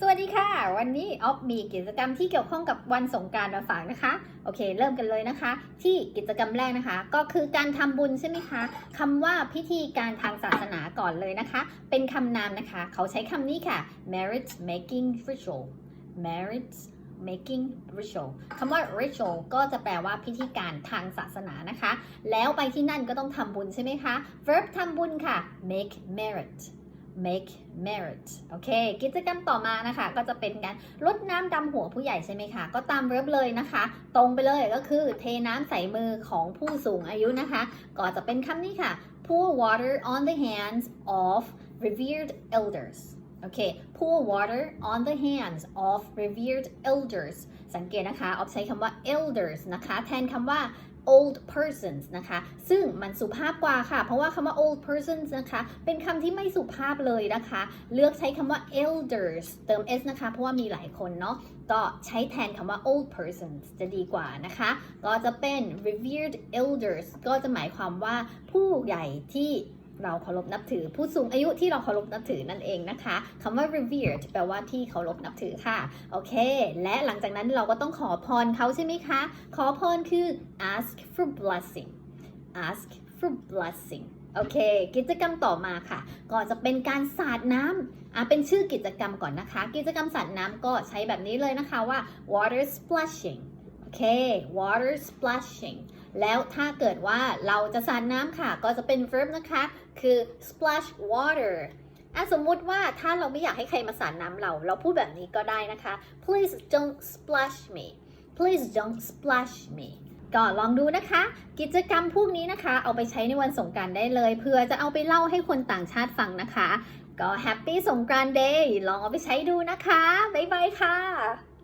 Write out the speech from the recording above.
สวัสดีค่ะ วันนี้ออฟมีกิจกรรมที่เกี่ยวข้องกับวันสงการมาฝากนะคะ โอเค เริ่มกันเลยนะคะ ที่กิจกรรมแรกนะคะ ก็คือการทำบุญใช่ไหมคะคำว่าพิธีการทางศาสนาก่อนเลยนะคะ เป็นคำนามนะคะ เขาใช้คำนี้ค่ะ marriage making ritual marriage making ritual คำว่า ritual ก็จะแปลว่าพิธีการทางศาสนานะคะ แล้วไปที่นั่นก็ต้องทำบุญใช่ไหมคะ verb ทำบุญค่ะ make merit make merit โอเค กิจกรรมต่อมานะคะ ก็จะเป็นการลดน้ำดำหัวผู้ใหญ่ใช่ไหมคะ ก็ตาม verb เลยนะคะ ตรงไปเลยก็คือเทน้ำใส่มือของผู้สูงอายุนะคะ ก็จะเป็นคำนี้ค่ะ pour water on the hands of revered elders โอเค pour water on the hands of revered elders สังเกตนะคะออฟใช้คำว่า elders นะคะแทนคำว่า old persons นะคะ ซึ่งมันสุภาพกว่าค่ะ เพราะว่าคำว่า old persons นะคะ เป็นคำที่ไม่สุภาพเลยนะคะ เลือกใช้คำว่า elders เติม s นะคะ เพราะว่ามีหลายคนเนาะ ก็ใช้แทนคำว่า old persons จะดีกว่านะคะ ก็จะเป็น revered elders ก็จะหมายความว่าผู้ใหญ่ที่ เราเคารพนับถือ ผู้สูงอายุที่เราเคารพนับถือนั่นเองนะคะคำว่า revered แปลว่าที่เคารพนับถือค่ะ โอเค และหลังจากนั้นเราก็ต้องขอพรเขาใช่ไหมคะ ขอพรคือ ask for blessing ask for blessing โอเค กิจกรรมต่อมาค่ะ ก็จะเป็นการสาดน้ำอะเป็นชื่อกิจกรรมก่อนนะคะ กิจกรรมสาดน้ำก็ใช้แบบนี้เลยนะคะว่า water splashing โอเค water splashing แล้วถ้าเกิดว่าเราจะสาดน้ำค่ะ ก็จะเป็น verb นะคะ คือ splash water อะสมมุติว่าถ้าเราไม่อยากให้ใครมาสาดน้ำเรา เราพูดแบบนี้ก็ได้นะคะ please don't splash me please don't splash me ก็ลองดูนะคะ กิจกรรมพวกนี้นะคะ เอาไปใช้ในวันสงกรารได้เลยเพื่อจะเอาไปเล่าให้คนต่างชาติฟังนะคะ ก็แฮปปี้สงกรานต์เดย์ลองเอาไปใช้ดูนะคะ บ๊ายบายค่ะ